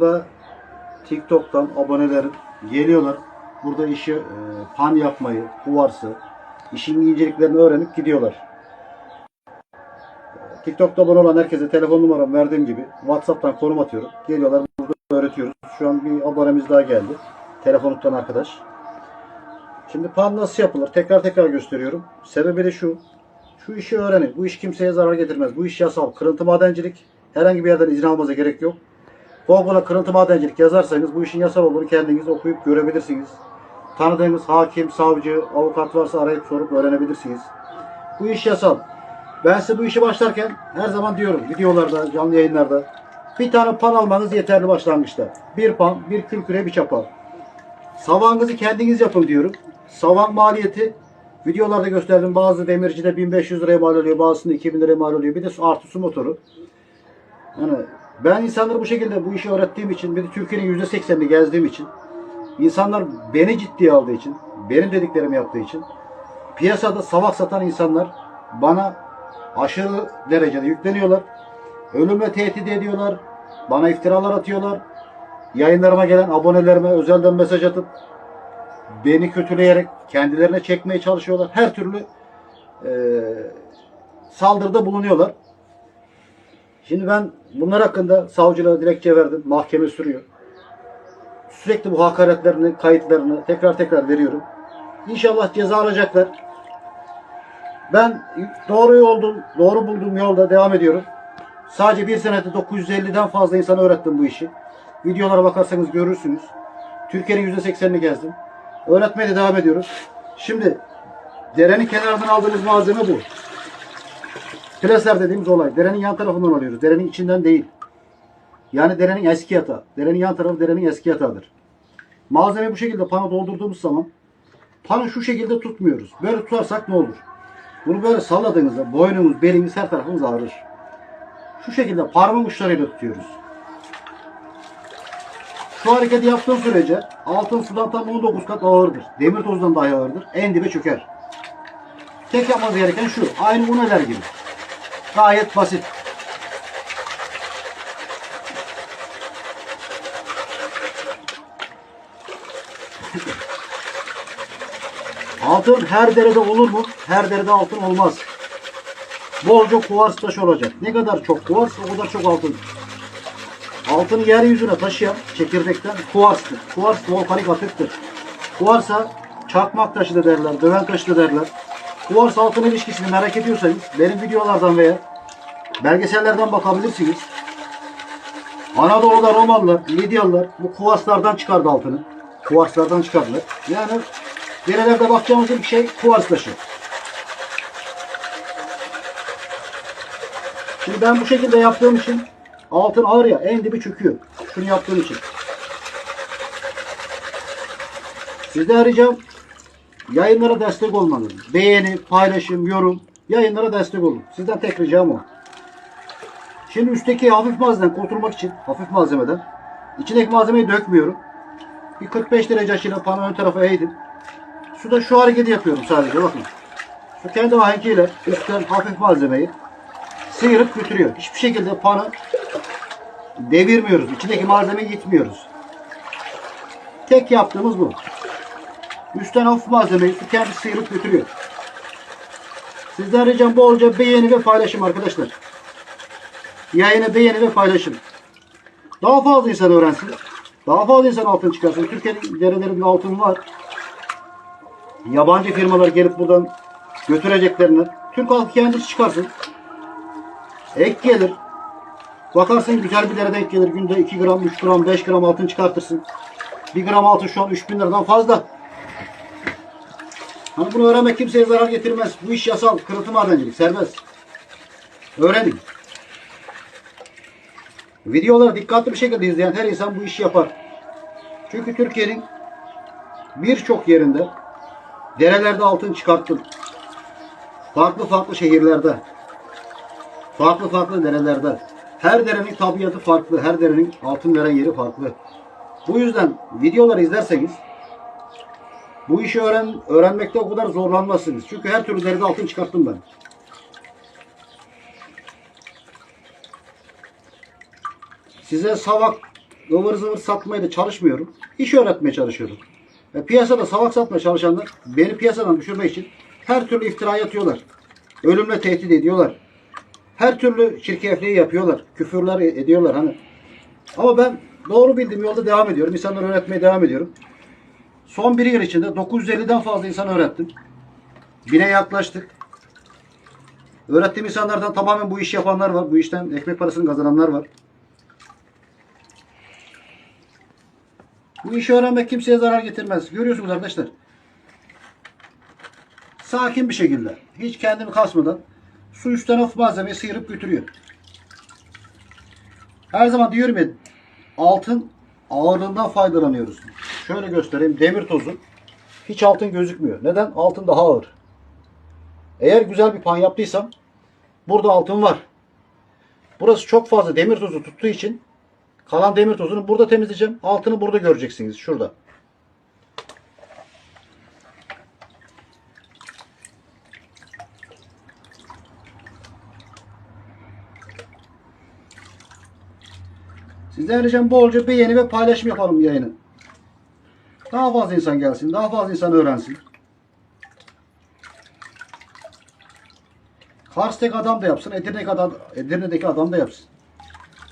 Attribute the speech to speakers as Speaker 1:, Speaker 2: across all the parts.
Speaker 1: burada TikTok'tan abonelerim geliyorlar. Burada işi e, pan yapmayı, kuvarsı, işin inceliklerini öğrenip gidiyorlar. TikTok'ta abone olan herkese telefon numaramı verdiğim gibi WhatsApp'tan konum atıyorum. Geliyorlar burada öğretiyoruz. Şu an bir abonemiz daha geldi. Telefon tutan arkadaş. Şimdi pan nasıl yapılır? Tekrar tekrar gösteriyorum. Sebebi de şu. Şu işi öğrenin. Bu iş kimseye zarar getirmez. Bu iş yasal. Kırıntı madencilik. Herhangi bir yerden izin almanıza gerek yok. Google'a kırıntı madencilik yazarsanız bu işin yasal olduğunu kendiniz okuyup görebilirsiniz. Tanıdığınız hakim, savcı, avukat varsa arayıp sorup öğrenebilirsiniz. Bu iş yasal. Ben size bu işi başlarken her zaman diyorum videolarda, canlı yayınlarda bir tane pan almanız yeterli başlangıçta. Bir pan, bir kül küre, bir çapa. Savağınızı kendiniz yapın diyorum. Savan maliyeti videolarda gösterdim. Bazı demircide 1500 liraya mal oluyor, bazısında 2000 liraya mal oluyor. Bir de artı su motoru. Yani ben insanları bu şekilde bu işi öğrettiğim için, bir de Türkiye'nin %80'ini gezdiğim için, insanlar beni ciddiye aldığı için, benim dediklerimi yaptığı için, piyasada savak satan insanlar bana aşırı derecede yükleniyorlar. Ölümle tehdit ediyorlar. Bana iftiralar atıyorlar. Yayınlarıma gelen abonelerime özelden mesaj atıp beni kötüleyerek kendilerine çekmeye çalışıyorlar. Her türlü eee, saldırıda bulunuyorlar. Şimdi ben bunlar hakkında savcılığa dilekçe verdim. Mahkeme sürüyor. Sürekli bu hakaretlerini, kayıtlarını tekrar tekrar veriyorum. İnşallah ceza alacaklar. Ben doğru yoldum, doğru bulduğum yolda devam ediyorum. Sadece bir senede 950'den fazla insana öğrettim bu işi. Videolara bakarsanız görürsünüz. Türkiye'nin %80'ini gezdim. Öğretmeye de devam ediyoruz. Şimdi derenin kenarından aldığımız malzeme bu. Plaser dediğimiz olay. Derenin yan tarafından alıyoruz. Derenin içinden değil. Yani derenin eski yatağı. Derenin yan tarafı derenin eski yatağıdır. Malzemeyi bu şekilde pana doldurduğumuz zaman panı şu şekilde tutmuyoruz. Böyle tutarsak ne olur? Bunu böyle salladığınızda boynumuz, belimiz, her tarafımız ağrır. Şu şekilde parmak uçlarıyla tutuyoruz. Şu hareketi yaptığım sürece altın sudan tam 19 kat ağırdır. Demir tozdan daha ağırdır. En dibe çöker. Tek yapmanız gereken şu. Aynı uneler gibi. Gayet basit. Altın her derede olur mu? Her derede altın olmaz. Bolca kuvars taşı olacak. Ne kadar çok kuvars o kadar çok altın. Altını yeryüzüne taşıyan çekirdekten kuvarstır. Kuvars volkanik atıktır. Kuvarsa çakmak taşı da derler, döven taşı da derler. Kuvars altın ilişkisini merak ediyorsanız benim videolardan veya belgesellerden bakabilirsiniz. Anadolu'da Romalılar, Lidyalılar bu kuvarslardan çıkardı altını. Kuvarslardan çıkardılar. Yani derelerde bakacağımız ilk şey kuvars taşı. Şimdi ben bu şekilde yaptığım için altın ağır ya en dibi çöküyor. Şunu yaptığım için. Sizden ricam yayınlara destek olmanız. Beğeni, paylaşım, yorum. Yayınlara destek olun. Sizden tek ricam o. Şimdi üstteki hafif malzemeden kurtulmak için hafif malzemeden içindeki malzemeyi dökmüyorum. Bir 45 derece açıyla panı ön tarafa eğdim. Suda şu hareketi yapıyorum sadece bakın. Su kendi ahenkiyle üstten hafif malzemeyi sıyırıp götürüyor. Hiçbir şekilde panı devirmiyoruz. İçindeki malzemeyi gitmiyoruz. Tek yaptığımız bu. Üstten hafif malzemeyi su kendi sıyırıp götürüyor. Sizden ricam bolca beğeni ve paylaşım arkadaşlar. Yayını beğeni ve paylaşın. Daha fazla insan öğrensin. Daha fazla insan altın çıkarsın. Türkiye'nin derelerinde altın var. Yabancı firmalar gelip buradan götüreceklerini Türk halkı kendisi çıkarsın. Ek gelir. Bakarsın güzel bir dere denk gelir. Günde 2 gram, 3 gram, 5 gram altın çıkartırsın. 1 gram altın şu an 3000 liradan fazla. Hani bunu öğrenmek kimseye zarar getirmez. Bu iş yasal. Kırıntı madencilik. Serbest. Öğrenin. Videoları dikkatli bir şekilde izleyen her insan bu işi yapar. Çünkü Türkiye'nin birçok yerinde derelerde altın çıkarttım. Farklı farklı şehirlerde. Farklı farklı derelerde. Her derenin tabiatı farklı. Her derenin altın veren yeri farklı. Bu yüzden videoları izlerseniz bu işi öğren, öğrenmekte o kadar zorlanmazsınız. Çünkü her türlü derede altın çıkarttım ben. Size savak ıvır zıvır satmaya da çalışmıyorum. İş öğretmeye çalışıyorum. E, piyasada savak satmaya çalışanlar beni piyasadan düşürmek için her türlü iftira atıyorlar. Ölümle tehdit ediyorlar. Her türlü çirkefliği yapıyorlar. Küfürler ediyorlar hani. Ama ben doğru bildiğim yolda devam ediyorum. İnsanları öğretmeye devam ediyorum. Son bir yıl içinde 950'den fazla insan öğrettim. Bine yaklaştık. Öğrettiğim insanlardan tamamen bu iş yapanlar var. Bu işten ekmek parasını kazananlar var. Bu işi öğrenmek kimseye zarar getirmez. Görüyorsunuz arkadaşlar. Sakin bir şekilde. Hiç kendini kasmadan su üstten of malzemeyi sıyırıp götürüyor. Her zaman diyorum ya altın ağırlığından faydalanıyoruz. Şöyle göstereyim. Demir tozu. Hiç altın gözükmüyor. Neden? Altın daha ağır. Eğer güzel bir pan yaptıysam burada altın var. Burası çok fazla demir tozu tuttuğu için kalan demir tozunu burada temizleyeceğim. Altını burada göreceksiniz. Şurada. Sizden ricam bolca beğeni ve paylaşım yapalım yayını. Daha fazla insan gelsin. Daha fazla insan öğrensin. Kars'taki adam da yapsın. Edirne'deki adam, Edirne'deki adam da yapsın.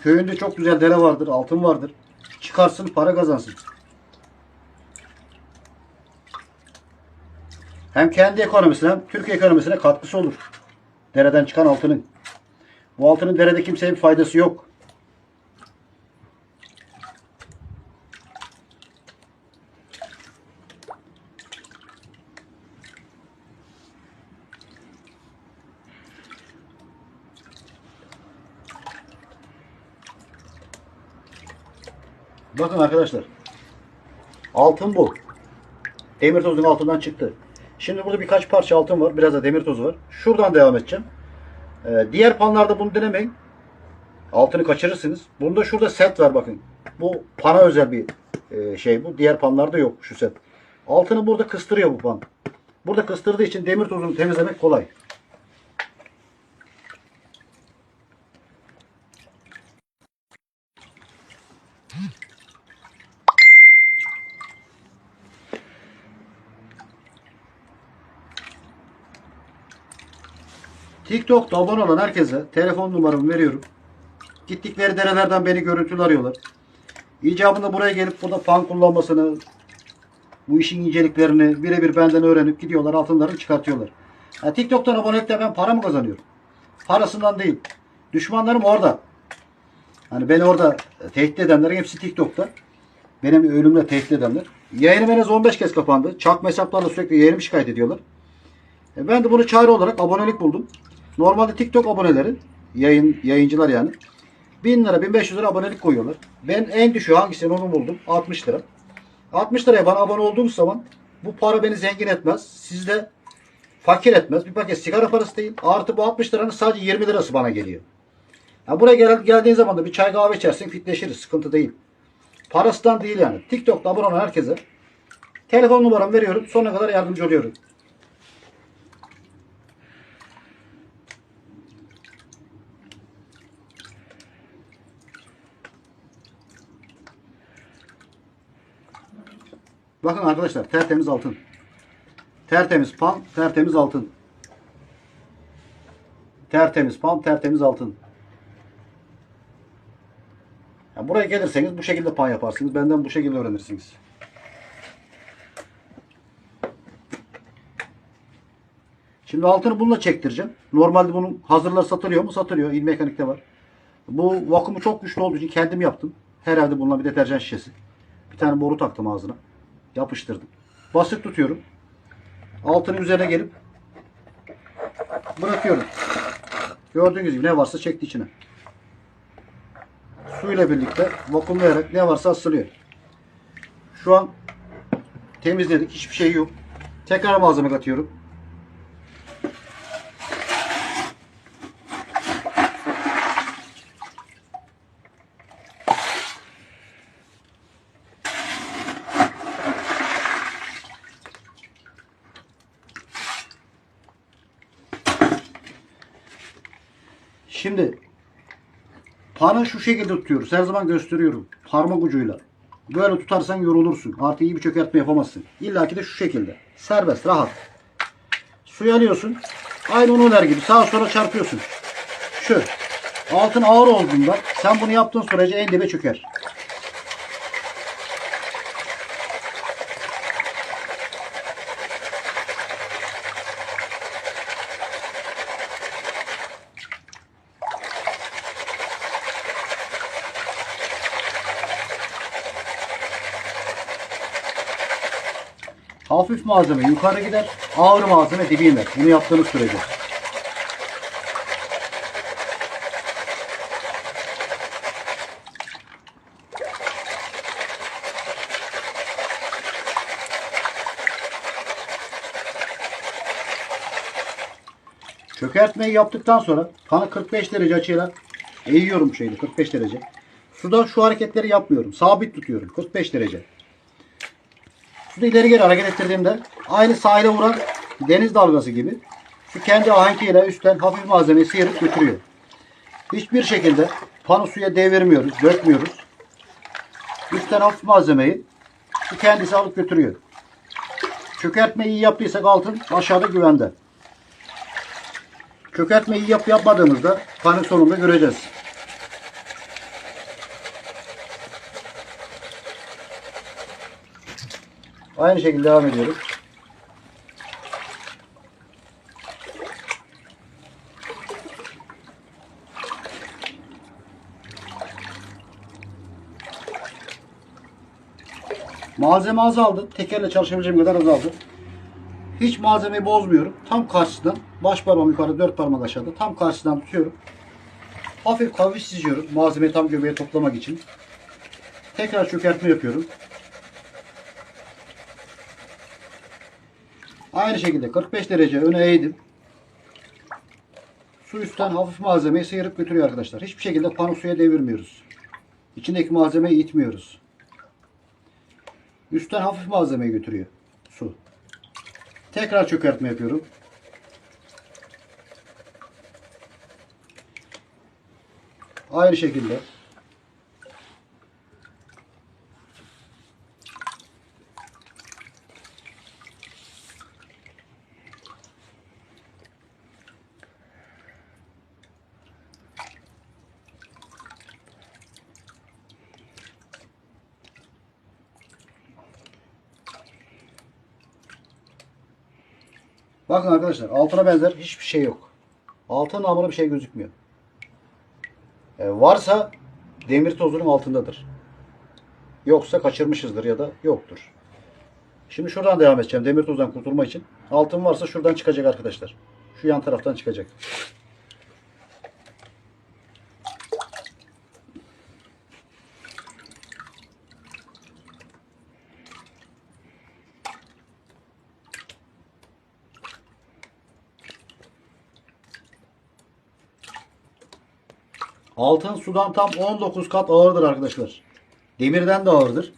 Speaker 1: Köyünde çok güzel dere vardır, altın vardır. Çıkarsın, para kazansın. Hem kendi ekonomisine hem Türkiye ekonomisine katkısı olur. Dereden çıkan altının. Bu altının derede kimseye bir faydası yok. Bakın arkadaşlar. Altın bu. Demir tozunun altından çıktı. Şimdi burada birkaç parça altın var. Biraz da demir tozu var. Şuradan devam edeceğim. Ee, diğer panlarda bunu denemeyin. Altını kaçırırsınız. Bunda şurada set var bakın. Bu pana özel bir e, şey bu. Diğer panlarda yok şu set. Altını burada kıstırıyor bu pan. Burada kıstırdığı için demir tozunu temizlemek kolay. TikTok'ta abone olan herkese telefon numaramı veriyorum. Gittikleri derelerden beni görüntülü arıyorlar. İcabında buraya gelip burada pan kullanmasını, bu işin inceliklerini birebir benden öğrenip gidiyorlar altınlarını çıkartıyorlar. Ha, TikTok'tan abonelikle ben para mı kazanıyorum? Parasından değil. Düşmanlarım orada. Hani beni orada tehdit edenlerin hepsi TikTok'ta. Benim ölümle tehdit edenler. Yayınım en az 15 kez kapandı. Çakma hesaplarla sürekli yayınımı şikayet ediyorlar. E ben de bunu çare olarak abonelik buldum. Normalde TikTok aboneleri, yayın yayıncılar yani 1000 lira 1500 lira abonelik koyuyorlar. Ben en düşüğü hangisini onu buldum? 60 lira. 60 liraya bana abone olduğum zaman bu para beni zengin etmez. Sizde fakir etmez. Bir paket sigara parası değil. Artı bu 60 liranın sadece 20 lirası bana geliyor. Ya buraya gel, geldiğin zaman da bir çay kahve içersin fitleşiriz. Sıkıntı değil. Parasından değil yani. TikTok'ta abone olan herkese telefon numaramı veriyorum. Sonuna kadar yardımcı oluyorum. Bakın arkadaşlar tertemiz altın. Tertemiz pan, tertemiz altın. Tertemiz pan, tertemiz altın. Ya buraya gelirseniz bu şekilde pan yaparsınız. Benden bu şekilde öğrenirsiniz. Şimdi altını bununla çektireceğim. Normalde bunun hazırlar satılıyor mu? Satılıyor. İl mekanikte var. Bu vakumu çok güçlü olduğu için kendim yaptım. Herhalde bununla bir deterjan şişesi. Bir tane boru taktım ağzına. Yapıştırdım. Basit tutuyorum. Altının üzerine gelip bırakıyorum. Gördüğünüz gibi ne varsa çekti içine. Suyla birlikte vakumlayarak ne varsa asılıyor. Şu an temizledik. Hiçbir şey yok. Tekrar malzeme katıyorum. Şimdi panı şu şekilde tutuyoruz. Her zaman gösteriyorum. parmak ucuyla böyle tutarsan yorulursun. Artı iyi bir çökertme yapamazsın. İlla ki de şu şekilde. Serbest, rahat. Suyu alıyorsun. Aynı unuler gibi sağa sola çarpıyorsun. Şu. Altın ağır olduğunda sen bunu yaptığın sürece en dibe çöker. Hafif malzeme yukarı gider, ağır malzeme dibe iner. Bunu yaptığınız sürece. Çökertmeyi yaptıktan sonra kanı 45 derece açıyla eğiyorum şeydi 45 derece. Suda şu hareketleri yapmıyorum. Sabit tutuyorum 45 derece. Suda ileri geri hareket ettirdiğimde aynı sahile vuran deniz dalgası gibi su kendi ahenkiyle üstten hafif malzemeyi sıyırıp götürüyor. Hiçbir şekilde pano suya devirmiyoruz, dökmüyoruz. Üstten hafif malzemeyi su kendisi alıp götürüyor. Çökertmeyi iyi yaptıysak altın aşağıda güvende. Çökertme iyi yap yapmadığımızda panik sonunda göreceğiz. Aynı şekilde devam ediyoruz. Malzeme azaldı. Tekerle çalışabileceğim kadar azaldı. Hiç malzemeyi bozmuyorum. Tam karşıdan baş parmağım yukarıda dört parmak aşağıda tam karşıdan tutuyorum. Hafif kavis çiziyorum. Malzemeyi tam göbeğe toplamak için. Tekrar çökertme yapıyorum. Aynı şekilde 45 derece öne eğdim. Su üstten hafif malzemeyi sıyırıp götürüyor arkadaşlar. Hiçbir şekilde pano suya devirmiyoruz. İçindeki malzemeyi itmiyoruz. Üstten hafif malzemeyi götürüyor su. Tekrar çökertme yapıyorum. Aynı şekilde. Bakın arkadaşlar altına benzer hiçbir şey yok. Altın namına bir şey gözükmüyor. E, varsa demir tozunun altındadır. Yoksa kaçırmışızdır ya da yoktur. Şimdi şuradan devam edeceğim demir tozdan kurtulma için. Altın varsa şuradan çıkacak arkadaşlar. Şu yan taraftan çıkacak. Altın sudan tam 19 kat ağırdır arkadaşlar. Demirden de ağırdır.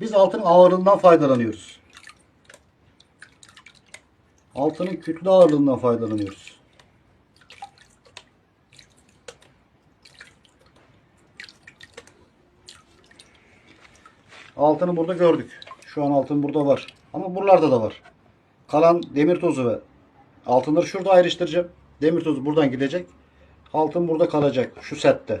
Speaker 1: Biz altının ağırlığından faydalanıyoruz. Altının kütle ağırlığından faydalanıyoruz. Altını burada gördük. Şu an altın burada var. Ama buralarda da var. Kalan demir tozu ve altınları şurada ayrıştıracağım. Demir tozu buradan gidecek. Altın burada kalacak. Şu sette.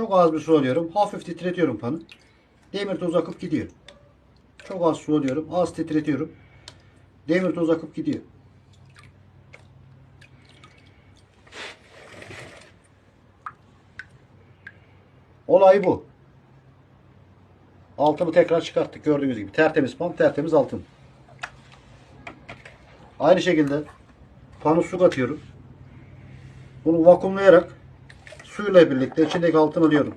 Speaker 1: Çok az bir su alıyorum. Hafif titretiyorum panı. Demir tozu akıp gidiyor. Çok az su alıyorum. Az titretiyorum. Demir tozu akıp gidiyor. Olay bu. Altını tekrar çıkarttık. Gördüğünüz gibi. Tertemiz pan, tertemiz altın. Aynı şekilde pano su katıyorum. Bunu vakumlayarak suyla birlikte içindeki altını alıyorum.